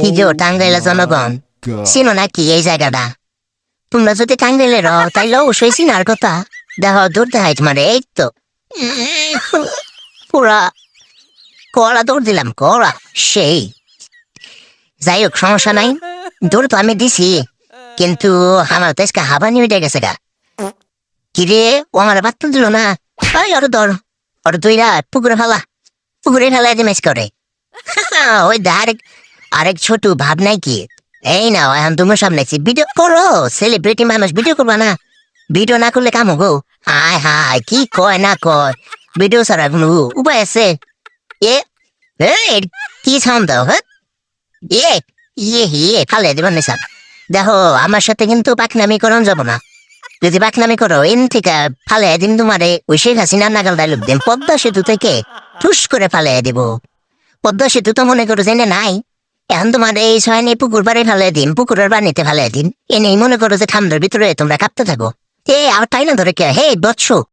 কি গো টাঙ্গাইলা জনগণ চিনো নাকি এই জায়গাটা তোমরা যদি টাঙ্গাইলে রও তাইলে অবশ্যই চিনার কথা দেখো দূর দেখাই তোমার এই তো পুরা কড়া দৌড় দিলাম কড়া সেই যাই হোক সমস্যা নাই দৌড় তো আমি দিছি কিন্তু আমার তো আজকে হাবানি উঠে গেছে গা কিরে ও আমার বার্তা দিল না ওই ওর ধর ওর দুইরা পুকুরে ফেলা পুকুরে ফেলা জিনিস করে ওই দা আরেক ছোট ভাব নাই কি এই না এখন তোমার সামনে আছি। ভিডিও করো সেলিব্রিটি মানুষ ভিডিও করবা না। ভিডিও না করলে কাম গো হায় হায়, কি কয় না কয়। ভিডিও ছাড়া কোনো উপায় আছে? এ কি সাউন্ড দাও হ্যাঁ? এ ইয়ে ইয়ে ফালে দেবেন নিসান দেখো, আমার সাথে কিন্তু পাকনামি করন যাব না। যদি পাকনামি করো এন থেকে ফালে দিন তোমারে, ওই শেখ হাসিনার নাগাল ডায়লগ দিন পদ্মা সেতু থেকে টুস করে ফালে দিব। পদ্মা সেতু তো মনে করো জেনে নাই এখন তোমাদের এই ছয়নি পুকুর পাড়ে ফেলে দিন, পুকুরের বানিতে ফেলে দিন। এনেই মনে করো যে ঠান্ডার ভিতরে তোমরা কাঁপতে থাকো। এ, আর তাই না ধরে কে? হে, বৎস!